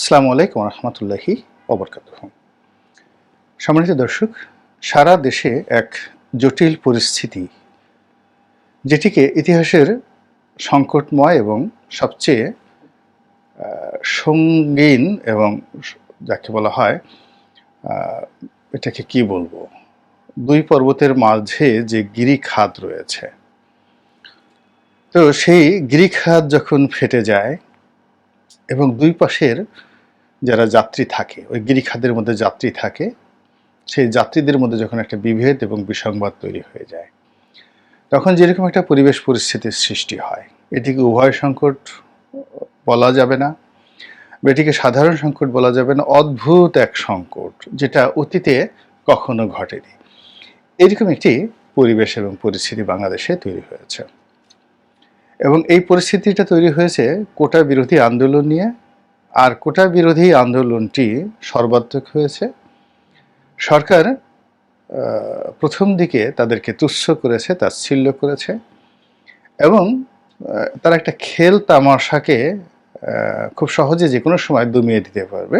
আসসালামু আলাইকুম রহমতুল্লাহি ওবরকাত সম্মানিত দর্শক, সারা দেশে এক জটিল পরিস্থিতি, যেটিকে ইতিহাসের সংকটময় এবং সবচেয়ে সঙ্গীন এবং যাকে বলা হয় এটাকে কি বলব, দুই পর্বতের মাঝে যে গিরিখাত রয়েছে। তো সেই গিরিখাত যখন ফেটে যায় এবং দুই পাশের যারা যাত্রী থাকে, ওই গিরিখাদের মধ্যে যাত্রী থাকে, সেই যাত্রীদের মধ্যে যখন একটা বিভেদ এবং বিসংবাদ তৈরি হয়ে যায়, তখন যেরকম একটা পরিবেশ পরিস্থিতির সৃষ্টি হয়। এটিকে উভয় সংকট বলা যাবে না এটিকে সাধারণ সংকট বলা যাবে না, অদ্ভুত এক সংকট যেটা অতীতে কখনো ঘটেনি। এরকম একটি পরিবেশ এবং পরিস্থিতি বাংলাদেশে তৈরি হয়েছে। এবং এই পরিস্থিতিটা তৈরি হয়েছে কোটা বিরোধী আন্দোলন নিয়ে আর কোটা বিরোধী আন্দোলনটি সর্বাত্মক হয়েছে। সরকার প্রথম দিকে তাদেরকে তুচ্ছ করেছে, তাচ্ছিল্য করেছে এবং তারা একটা খেল তামাশাকে খুব সহজে যে কোনো সময় দমিয়ে দিতে পারবে।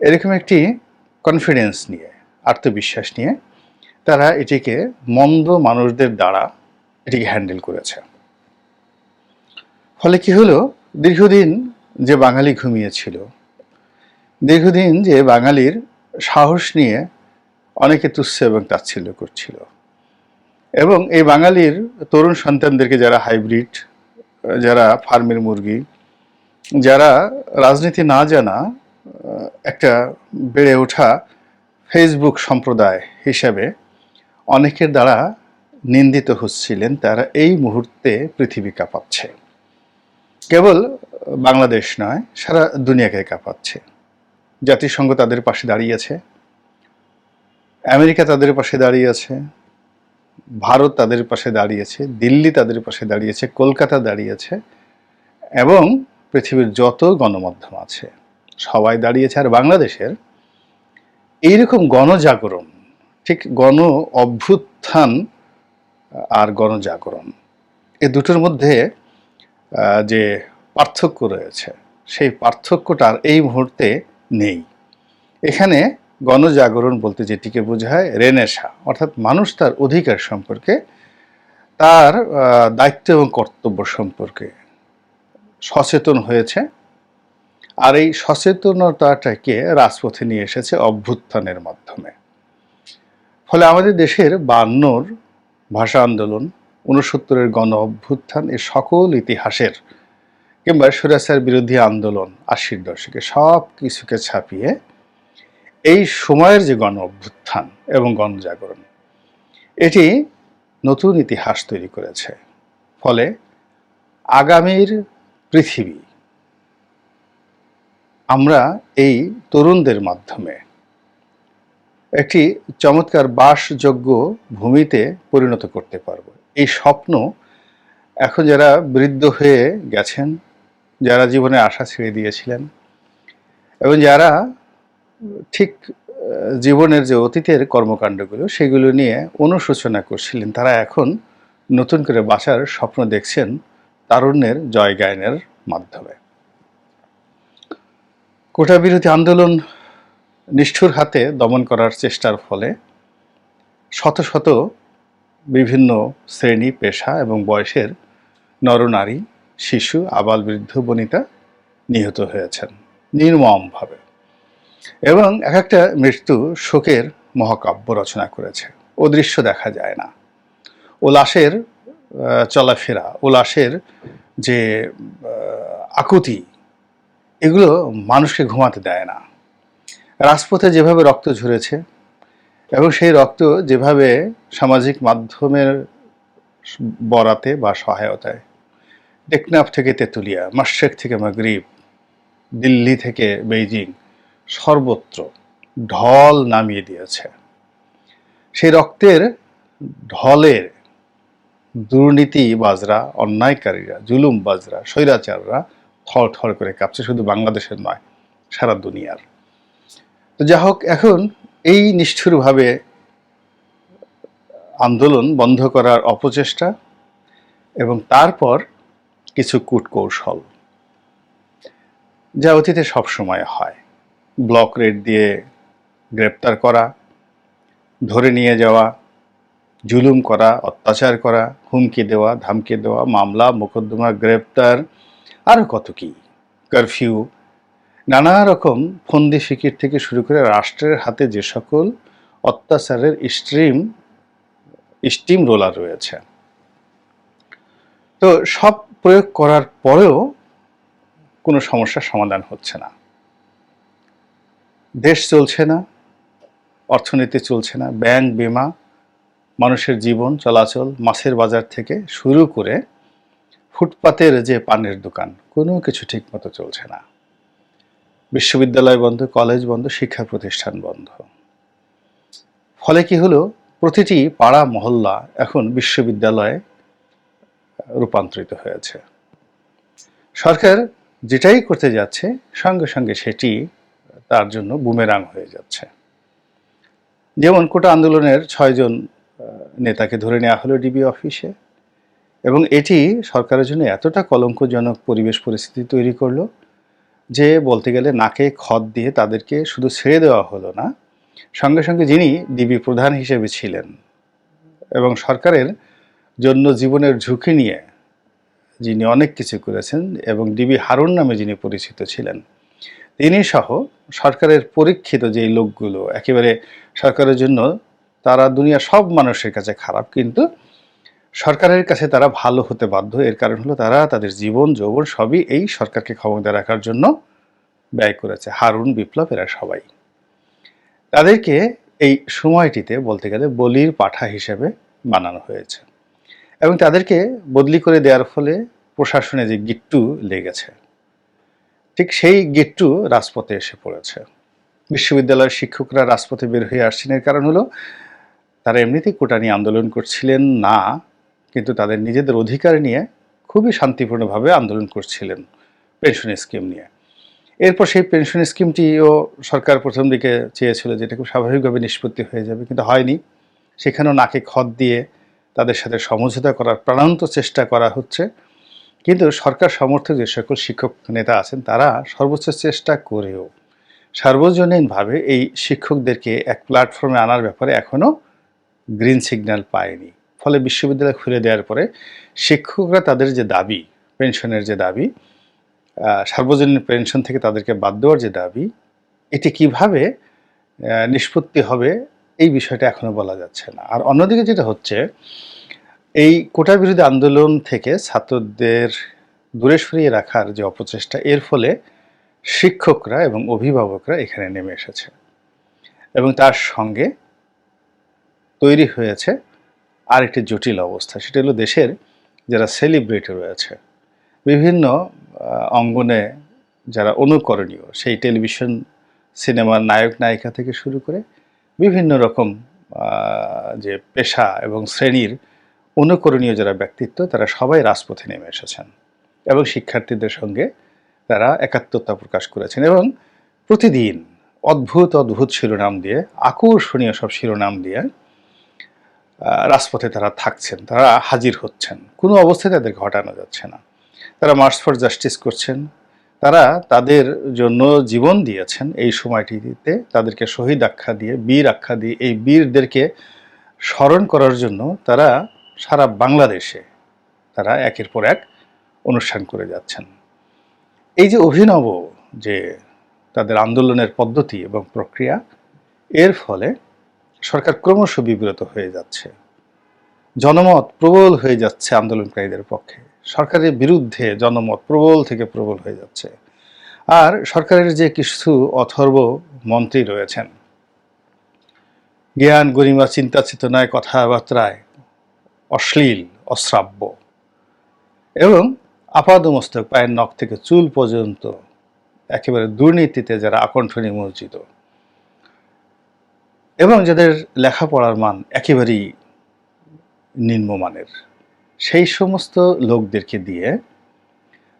এরকম একটি কনফিডেন্স নিয়ে, আত্মবিশ্বাস নিয়ে তারা এটিকে মন্দ মানুষদের দ্বারা এটিকে হ্যান্ডেল করেছে। ফলে কি হলো? দীর্ঘদিন যে বাঙালি ঘুমিয়েছিল। দীর্ঘদিন যে বাঙালির সাহস নিয়ে অনেকে তুচ্ছ এবং তাচ্ছিল্য করছিল। এবং এই বাঙালির তরুণ সন্তানদেরকে যারা হাইব্রিড, যারা ফার্মের মুরগি, যারা রাজনীতি না জানা, একটা বেড়ে ওঠা ফেসবুক সম্প্রদায় হিসাবে অনেকের দ্বারা নিন্দিত হচ্ছিলেন, তারা এই মুহূর্তে পৃথিবী কাঁপাচ্ছে। কেবল বাংলাদেশ নয়, সারা দুনিয়াকে কাঁপাচ্ছে জাতিসংঘ তাদের পাশে দাঁড়িয়েছে। আমেরিকা তাদের পাশে দাঁড়িয়েছে। ভারত তাদের পাশে দাঁড়িয়েছে। দিল্লি তাদের পাশে দাঁড়িয়েছে। কলকাতা দাঁড়িয়েছে। এবং পৃথিবীর যত গণমাধ্যম আছে, সবাই দাঁড়িয়েছে। আর বাংলাদেশের এইরকম গণজাগরণ, ঠিক গণ অভ্যুত্থান আর গণজাগরণ, এ দুটোর মধ্যে যে পার্থক্য রয়েছে, সেই পার্থক্যটা আর এই মুহূর্তে নেই। এখানে গণজাগরণ বলতে যেটিকে বোঝায় রেনেশা অর্থাৎ মানুষ তার অধিকার সম্পর্কে, তার দায়িত্ব এবং কর্তব্য সম্পর্কে সচেতন হয়েছে। আর এই সচেতনতাটাকে রাজপথে নিয়ে এসেছে অভ্যুত্থানের মাধ্যমে। ফলে আমাদের দেশের বান্নর ভাষা আন্দোলন উনসত্তরের গণ অভ্যুত্থান এ সকল ইতিহাসের কিংবা সুরাচার বিরোধী আন্দোলন, আশির দশকে সব কিছুকে ছাপিয়ে এই সময়ের যে গণ অভ্যুত্থান এবং গণজাগরণ, এটি নতুন ইতিহাস তৈরি করেছে। ফলে আগামীর পৃথিবী, আমরা এই তরুণদের মাধ্যমে একটি চমৎকার বাসযোগ্য ভূমিতে পরিণত করতে পারব। স্বপ্ন এখন যারা বৃদ্ধ হয়ে গেছেন, যারা জীবনে আশা ছেড়ে দিয়েছিলেন, এবং যারা ঠিক জীবনের যে অতীতের কর্মকাণ্ডগুলো, সেগুলো নিয়ে অনুশোচনা করছিলেন, তারা এখন নতুন করে বাঁচার স্বপ্ন দেখছেন তারুণ্যের জয় গায়নের মাধ্যমে। কোটা বিরোধী আন্দোলন নিষ্ঠুর হাতে দমন করার চেষ্টার ফলে শত শত বিভিন্ন শ্রেণি, পেশা এবং বয়সের নরনারী, শিশু, আবাল বৃদ্ধ বনিতা নিহত হয়েছেন, নির্মমভাবে। এবং এক একটা মৃত্যু শোকের মহাকাব্য রচনা করেছে। ও দৃশ্য দেখা যায় না। ও লাশের চলাফেরা, ও লাশের যে আকুতি, এগুলো মানুষকে ঘুমাতে দেয় না। রাজপথে যেভাবে রক্ত ঝরেছে এবং সেই রক্ত যেভাবে সামাজিক মাধ্যমের বরাতে বা সহায়তায় টেকনাফ থেকে তেঁতুলিয়া, মাসেক থেকে মাগরিব, দিল্লি থেকে বেইজিং সর্বত্র ঢল নামিয়ে দিয়েছে। সেই রক্তের ঢলের দুর্নীতি বাজরা, অন্যায়কারীরা জুলুম বাজরা স্বৈরাচাররা থর থর করে কাঁপছে, শুধু বাংলাদেশের নয়, সারা দুনিয়ার। তো যা হোক এখন এই নিষ্ঠুরভাবে আন্দোলন বন্ধ করার অপচেষ্টা এবং তারপর কিছু কূটকৌশল, যা অতীতে সবসময় হয়। ব্লক রেড দিয়ে গ্রেপ্তার করা, ধরে নিয়ে যাওয়া, জুলুম করা, অত্যাচার করা, হুমকি দেওয়া, ধামকি দেওয়া, মামলা, মোকদ্দমা, গ্রেপ্তার আরও কত কি, কারফিউ নানা রকম ফন্দি ফিকির থেকে শুরু করে রাষ্ট্রের হাতে যে সকল অত্যাচারের স্ট্রিম স্টিম রোলার রয়েছে। তো সব প্রয়োগ করার পরেও কোনো সমস্যার সমাধান হচ্ছে না। দেশ চলছে না, অর্থনীতি চলছে না, ব্যাংক বিমা, মানুষের জীবন চলাচল, মাছের বাজার থেকে শুরু করে ফুটপাতের যে পানের দোকান, কোনো কিছু ঠিকমতো চলছে না। বিশ্ববিদ্যালয় বন্ধ, কলেজ বন্ধ, শিক্ষা প্রতিষ্ঠান বন্ধ। ফলে কি হলো? প্রতিটি পাড়া, মহল্লা এখন বিশ্ববিদ্যালয়ে রূপান্তরিত হয়েছে। সরকার যেটাই করতে যাচ্ছে, সঙ্গে সঙ্গে সেটি তার জন্য বুমেরাং হয়ে যাচ্ছে। যেমন কোটা আন্দোলনের ছয়জন নেতাকে ধরে নেওয়া হলো ডিবি অফিসে এবং এটি সরকারের জন্য এতটা কলঙ্কজনক পরিবেশ পরিস্থিতি তৈরি করল যে বলতে গেলে নাকে খত দিয়ে তাদেরকে শুধু ছেড়ে দেওয়া হলো না, সঙ্গে সঙ্গে যিনি ডিবি প্রধান হিসেবে ছিলেন এবং সরকারের জন্য জীবনের ঝুঁকি নিয়ে যিনি অনেক কিছু করেছেন এবং ডিবি হারুন নামে যিনি পরিচিত ছিলেন, তিনি সহ সরকারের পরীক্ষিত যেই লোকগুলো, একেবারে সরকারের জন্য তারা দুনিয়া সব মানুষের কাছে খারাপ, কিন্তু সরকারের কাছে তারা ভালো হতে বাধ্য। এর কারণ হলো তারা তাদের জীবন, যৌবন সবই এই সরকারকে ক্ষমতা রাখার জন্য ব্যয় করেছে। হারুন, বিপ্লব এরা সবাই। তাদেরকে এই সময়টিতে বলতে গেলে বলির পাঠা হিসেবে বানানো হয়েছে। এবং তাদেরকে বদলি করে দেওয়ার ফলে প্রশাসনে যে গিট্টু লেগেছে, ঠিক সেই গিট্টু রাজপথে এসে পড়েছে। বিশ্ববিদ্যালয়ের শিক্ষকরা রাজপথে বের হয়ে আসছেন। এর কারণ হলো তারা এমনিতেই কোটা নিয়ে আন্দোলন করছিলেন না। কিন্তু তাদের নিজেদের অধিকার নিয়ে খুবই শান্তিপূর্ণভাবে আন্দোলন করছিলেন পেনশন স্কিম নিয়ে। এরপর সেই পেনশন স্কিমটিও সরকার প্রথম দিকে চেয়েছিল যেটা খুব স্বাভাবিকভাবে নিষ্পত্তি হয়ে যাবে, কিন্তু হয়নি। সেখানেও নাকে খত দিয়ে তাদের সাথে সমঝোতা করার প্রাণান্ত চেষ্টা করা হচ্ছে। কিন্তু সরকার সমর্থক যে সকল শিক্ষক নেতা আছেন, তারা সর্বোচ্চ চেষ্টা করেও সার্বজনীনভাবে এই শিক্ষকদেরকে এক প্ল্যাটফর্মে আনার ব্যাপারে এখনও গ্রিন সিগন্যাল পায়নি। ফলে বিশ্ববিদ্যালয় খুলে দেওয়ার পরে শিক্ষকরা তাদের যে দাবি পেনশনের যে দাবি সার্বজনীন পেনশন থেকে তাদেরকে বাদ দেওয়ার যে দাবি, এটি কীভাবে নিষ্পত্তি হবে এই বিষয়টা এখনও বলা যাচ্ছে না। আর অন্যদিকে যেটা হচ্ছে, এই কোটা বিরোধী আন্দোলন থেকে ছাত্রদের দূরে সরিয়ে রাখার যে অপচেষ্টা, এর ফলে শিক্ষকরা এবং অভিভাবকরা এখানে নেমে এসেছে। এবং তার সঙ্গে তৈরি হয়েছে আরেকটি জটিল অবস্থা, সেটা হলো দেশের যারা সেলিব্রিটি রয়েছে, বিভিন্ন অঙ্গনে যারা অনুকরণীয়, সেই টেলিভিশন সিনেমার নায়ক নায়িকা থেকে শুরু করে বিভিন্ন রকম যে পেশা এবং শ্রেণির অনুকরণীয় যারা ব্যক্তিত্ব, তারা সবাই রাজপথে নেমে এসেছেন এবং শিক্ষার্থীদের সঙ্গে তারা একাত্মতা প্রকাশ করেছেন এবং প্রতিদিন অদ্ভুত অদ্ভুত শিরোনাম দিয়ে, আকর্ষণীয় সব শিরোনাম দিয়ে রাজপথে তারা থাকছেন, তারা হাজির হচ্ছেন। কোনো অবস্থায় তাদেরকে হটানো যাচ্ছে না। তারা মার্চ ফর জাস্টিস করছেন। তারা তাদের জন্য জীবন দিয়েছেন এই সময়টিতে। তাদেরকে শহীদ আখ্যা দিয়ে, বীর আখ্যা দিয়ে, এই বীরদেরকে স্মরণ করার জন্য তারা সারা বাংলাদেশে তারা একের পর এক অনুষ্ঠান করে যাচ্ছেন। এই যে অভিনব যে তাদের আন্দোলনের পদ্ধতি এবং প্রক্রিয়া, এর ফলে সরকার ক্রমশ বিব্রত হয়ে যাচ্ছে। জনমত প্রবল হয়ে যাচ্ছে আন্দোলনকারীদের পক্ষে। সরকারের বিরুদ্ধে জনমত প্রবল থেকে প্রবল হয়ে যাচ্ছে। আর সরকারের যে কিছু অথর্ব মন্ত্রী রয়েছেন, জ্ঞান, গরিমা, চিন্তা, চেতনায়, কথাবার্তায় অশ্লীল, অশ্রাব্য, এবং আপাদমস্তক পায়ের নখ থেকে চুল পর্যন্ত একেবারে দুর্নীতিতে যারা আকণ্ঠ নিমজ্জিত এবং যাদের লেখাপড়ার মান একেবারেই নিম্নমানের, সেই সমস্ত লোকদেরকে দিয়ে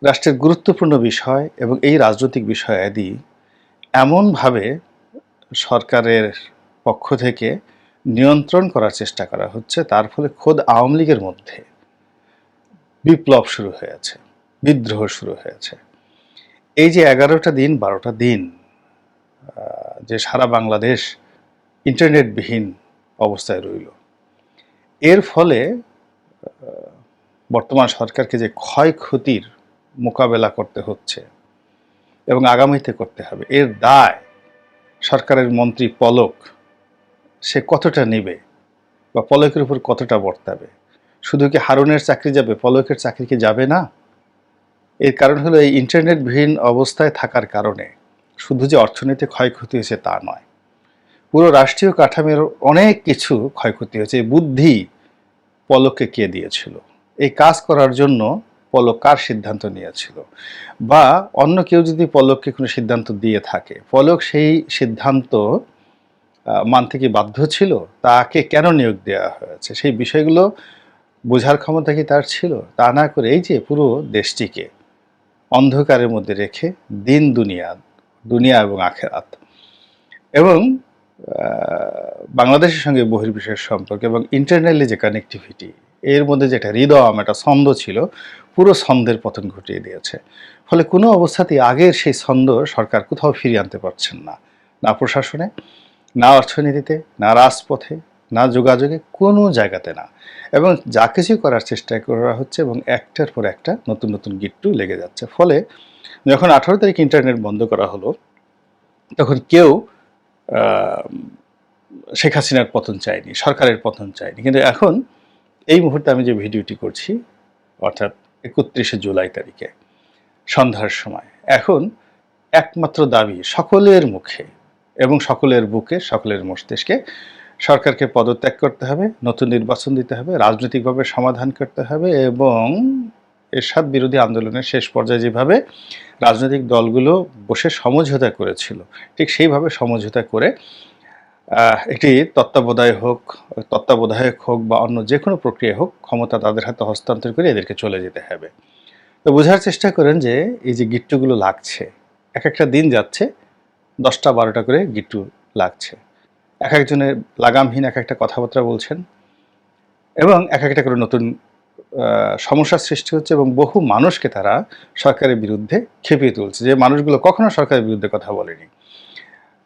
রাষ্ট্রের গুরুত্বপূর্ণ বিষয় এবং এই রাজনৈতিক বিষয় আদি এমনভাবে সরকারের পক্ষ থেকে নিয়ন্ত্রণ করার চেষ্টা করা হচ্ছে। তার ফলে খোদ আওয়ামী লীগের মধ্যে বিপ্লব শুরু হয়েছে, বিদ্রোহ শুরু হয়েছে। এই যে এগারোটা দিন, বারোটা দিন যে সারা বাংলাদেশ ইন্টারনেটবিহীন অবস্থায় রইল। এর ফলে বর্তমান সরকারকে যে ক্ষয়ক্ষতির মোকাবেলা করতে হচ্ছে এবং আগামীতে করতে হবে, এর দায় সরকারের মন্ত্রী পলক, সে কতটা নেবে বা পলকের উপর কতটা বর্তাবে? শুধু কি হারুনের চাকরি যাবে, পলকের চাকরি কি যাবে না? এর কারণ হলো এই ইন্টারনেটবিহীন অবস্থায় থাকার কারণে, শুধু যে অর্থনীতি ক্ষয়ক্ষতি হয়েছে তা নয় পুরো রাষ্ট্রীয় কাঠামোর অনেক কিছু ক্ষয়ক্ষতি হয়েছে। বুদ্ধি পলককে কে দিয়েছিল? এই কাজ করার জন্য পলক কার সিদ্ধান্ত নিয়েছিল? বা অন্য কেউ যদি পলককে কোনো সিদ্ধান্ত দিয়ে থাকে, পলক সেই সিদ্ধান্ত মানতে কি বাধ্য ছিল? তাকে কেন নিয়োগ দেওয়া হয়েছে? সেই বিষয়গুলো বোঝার ক্ষমতা কি তার ছিল? তা না করে এই যে পুরো দেশটিকে অন্ধকারের মধ্যে রেখে দিন, দুনিয়া দুনিয়া এবং আখেরাত। এবং বাংলাদেশের সঙ্গে বহির্বিশ্বের সম্পর্ক এবং ইন্টারনালি যে কানেক্টিভিটি এর মধ্যে যেটা হৃদয়, একটা ছন্দ ছিল, পুরো ছন্দের পতন ঘটিয়ে দিয়েছে। ফলে কোনো অবস্থাতেই আগের সেই ছন্দ সরকার কোথাও ফিরিয়ে আনতে পারছেন না। না প্রশাসনে, না অর্থনীতিতে, না রাজপথে, না যোগাযোগে, কোনো জায়গাতে না। এবং যা কিছু করার চেষ্টা করা হচ্ছে এবং একটার পর একটা নতুন নতুন গিট্টু লেগে যাচ্ছে। ফলে যখন আঠারো তারিখ ইন্টারনেট বন্ধ করা হলো, তখন কেউ শেখ হাসিনার পতন চায়নি সরকারের পতন চায়নি কিন্তু এখন এই মুহূর্তে আমি যে ভিডিওটি করছি, অর্থাৎ একত্রিশে জুলাই তারিখে, সন্ধ্যার সময়, এখন একমাত্র দাবি সকলের মুখে এবং সকলের বুকে, সকলের মস্তিষ্কে সরকারকে পদত্যাগ করতে হবে, নতুন নির্বাচন দিতে হবে, রাজনৈতিকভাবে সমাধান করতে হবে এবং এরশাদ বিরোধী আন্দোলনের শেষ পর্যায়ে যেভাবে রাজনৈতিক দলগুলো বসে সমঝোতা করেছিল, ঠিক সেইভাবে সমঝোতা করে একটি তত্ত্বাবধায়ক হোক তত্ত্বাবধায়ক হোক বা অন্য যে কোনো প্রক্রিয়া হোক, ক্ষমতা তাদের হাতে হস্তান্তর করে এদেরকে চলে যেতে হবে। তো বোঝার চেষ্টা করেন যে, এই যে গিট্টুগুলো লাগছে, এক একটা দিন যাচ্ছে, দশটা বারোটা করে গিট্টু লাগছে। এক একজনের লাগামহীন এক একটা কথাবার্তা বলছেন এবং এক একটা করে নতুন সমস্যার সৃষ্টি হচ্ছে এবং বহু মানুষকে তারা সরকারের বিরুদ্ধে খেপিয়ে তুলছে। যে মানুষগুলো কখনো সরকারের বিরুদ্ধে কথা বলেনি।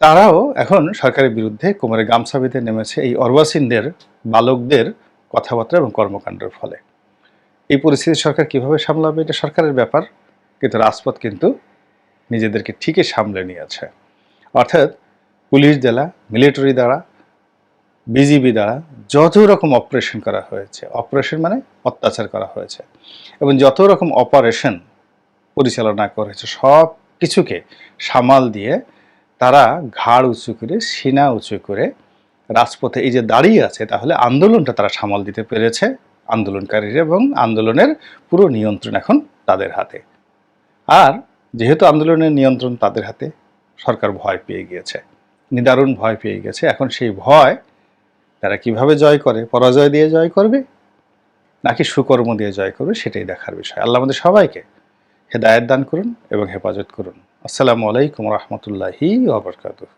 তারাও এখন সরকারের বিরুদ্ধে কোমরে গামছা বেঁধে নেমেছে এই অর্বাসীনদের, বালকদের কথাবার্তা এবং কর্মকাণ্ডের ফলে। এই পরিস্থিতি সরকার কীভাবে সামলাবে এটা সরকারের ব্যাপার, কিন্তু রাজপথ কিন্তু নিজেদেরকে ঠিকই সামলে নিয়েছে। অর্থাৎ পুলিশ দ্বারা মিলিটারি দ্বারা বিজিবি দ্বারা যত রকম অপারেশন করা হয়েছে অপারেশন মানে অত্যাচার করা হয়েছে, এবং যত রকম অপারেশন পরিচালনা করেছে, সব কিছুকে সামাল দিয়ে তারা ঘাড় উঁচু করে, সিনা উঁচু করে রাজপথে এই যে দাঁড়িয়ে আছে, তাহলে আন্দোলনটা তারা সামাল দিতে পেরেছে, আন্দোলনকারীরা এবং আন্দোলনের পুরো নিয়ন্ত্রণ এখন তাদের হাতে। আর যেহেতু আন্দোলনের নিয়ন্ত্রণ তাদের হাতে, সরকার ভয় পেয়ে গিয়েছে, নিদারুণ ভয় পেয়ে গেছে এখন সেই ভয় তারা কীভাবে জয় করে? পরাজয় দিয়ে জয় করবে? নাকি সুকর্ম দিয়ে জয় করবে? সেটাই দেখার বিষয়। আল্লাহ আমাদের সবাইকে হেদায়ত দান করুন এবং হেফাজত করুন। আসসালামু আলাইকুম রহমতুল্লাহি ওবরকাতুহ